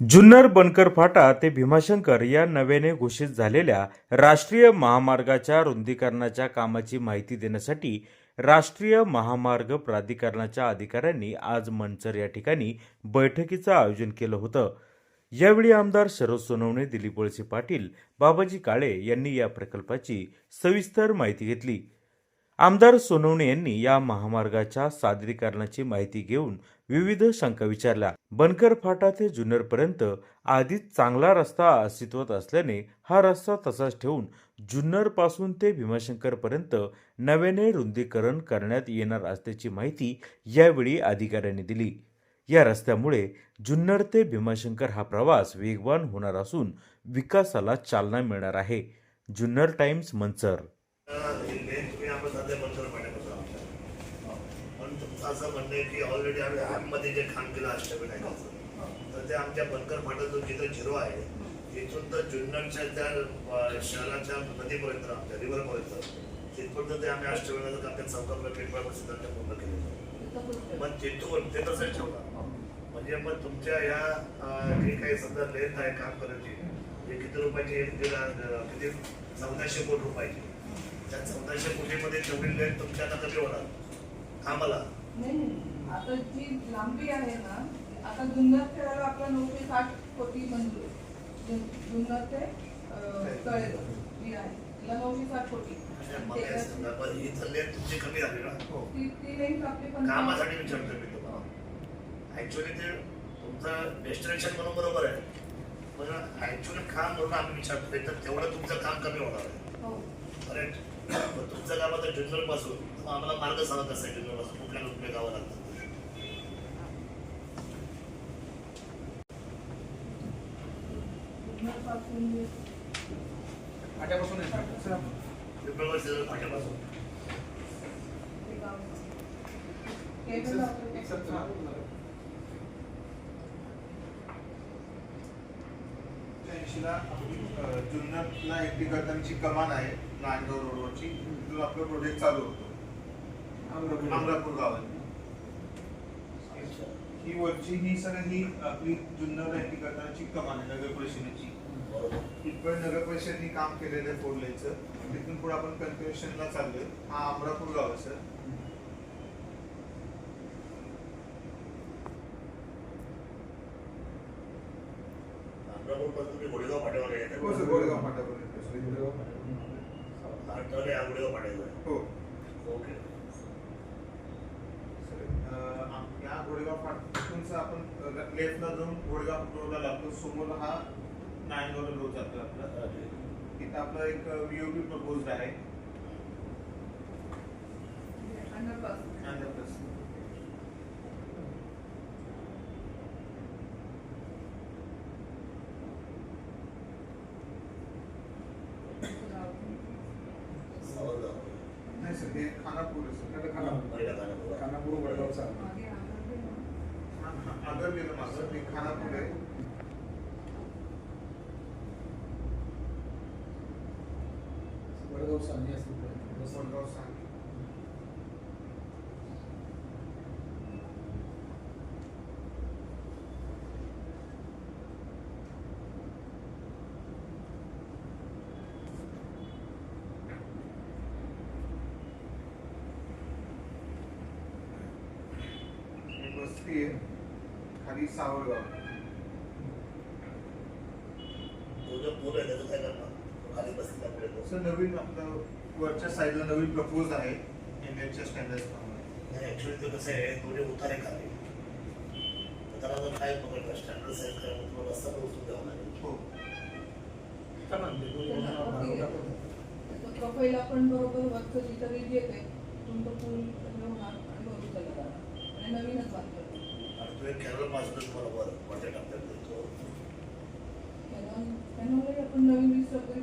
जुन्नर बनकर फाटा ते भीमाशंकर या नव्याने घोषित झालेल्या राष्ट्रीय महामार्गाच्या रुंदीकरणाच्या कामाची माहिती देण्यासाठी राष्ट्रीय महामार्ग प्राधिकरणाच्या अधिकाऱ्यांनी आज मंचर या ठिकाणी बैठकीचं आयोजन केलं होतं. यावेळी आमदार शरद सोनवणे दिलीप वळसे पाटील बाबाजी काळे यांनी या प्रकल्पाची सविस्तर माहिती घेतली. आमदार सोनवणे यांनी या महामार्गाच्या सादरीकरणाची माहिती घेऊन विविध शंका विचारल्या. बनकर फाटा ते जुन्नरपर्यंत आधीच चांगला रस्ता अस्तित्वात असल्याने हा रस्ता तसाच ठेवून जुन्नरपासून ते भीमाशंकर पर्यंत नव्याने रुंदीकरण करण्यात येणार असल्याची माहिती यावेळी अधिकाऱ्यांनी दिली. या रस्त्यामुळे जुन्नर ते भीमाशंकर हा प्रवास वेगवान होणार असून विकासाला चालना मिळणार आहे. जुन्नर टाइम्स मंचर. सध्या मंत्र पाण्यापासून आमच्या पण तुमचं असं म्हणणं आहे की ऑलरेडी आम्ही ॲपमध्ये जे काम केलं अष्टविनायकाचं तर ते आमच्या बनकर फाटा जो जिथं झिरो आहे तिथून तर जुन्नरच्या त्या शहराच्या नदीपर्यंत आमच्या रिव्हरपर्यंत तिथपर्यंत ते आम्ही अष्टविनायकाचं काम त्या चौकातल्या पेटवापासून त्यांच्या पूर्ण केलं. मग तिथून ते तसंच ठेवलं. म्हणजे मग तुमच्या या जे काही समजा लेंथ आहे काम करायची हे किती रुपयाची? किती? चौदाशे कोटी रुपयाची त्या चौदाशे कोटीमध्ये तेवढी लेट तुमच्या आता कमी होणार कामाला. आता जी लांबी आहे ना आता जुन्नर खेळायला आपला नऊशे साठ कोटी मंजूर जुन्नर ते जी आहे. तिला नऊशे साठ कोटी. म्हणजे हे ही तुमची कमी झाली ना? ती ती लेंथ आपली पण कामासाठी विचारतो मी तुम्हाला. ऍक्च्युली ते तुमचं डेस्टिनेशन म्हणून बरोबर आहे. काम म्हणून आम्ही विचारतो तर तेवढं तुमचं काम कमी होणार आहे. हो. करेक्ट तुमचं काम आता जुन्नरपासून आम्हाला मार्ग सांगत असेल जुन्नरपासून कुठल्या कुठल्या गावं. जे फाट्यापासून फाट्यापासून केबल आपलं- जुन्नरला एंट्री करतानाची कमान आहे नांदगाव रोडवरची. तिथून आपलं प्रोजेक्ट चालू होतो. अमरापूर गावात. ही वरची ही सगळी ही आपली जुन्नर एंट्री करतानाची कमान आहे नगर परिषदेची. इथपर्यंत नगर परिषदेने काम केलेलं आहे फोर लेनचं. तिथून पुढे आपण कन्क्युएशनला चाललोय. हा अमरापूर गाव आहे सर अमरापूरपासून तुम्ही घोडेगाव फाट्यावर येते हो सर गोरेगाव फाट्यावर हो ओके या फाटूनच आपण लेफ्टला जाऊन घोडेगाव रोडला लागतो समोर हा नायनगाव रोड जातो आपला तिथं आपला एक व्हीओपी प्रपोज आहे अंडरपास. अंडरपास हे खानापूर खानापूर खानापूर वडगावचा गेलं माझं हे खानापूर आहे. वडगाव सांगली तर. वडगाव सांगली ही वस्ती आहे खाली सावरगाव तो जो पूल आहे त्याचं काय करणार तो खाली बसलेला पुढे तो सर नवीन आपलं वरच्या साईडला नवीन प्रपोज आहे एचच्या स्टँडर्ड प्रमाणे. ऍक्च्युली ते कसं आहे थोडे उतारे खाली. तर त्याला जर काय पकडलं स्टँडर्ड साईज काय तो रस्ता पण उचलून द्यावा लागेल. हो. त्याचं प्रोफाईल आपण बरोबर वरचं जिथं येते तिथून तो पूल होणार बरोबर आणि नवीनच बांधतो आपले केरळ पासूनच बरोबर वाटे टाकतात तो त्यामुळे आपण नवीन वीज सगळी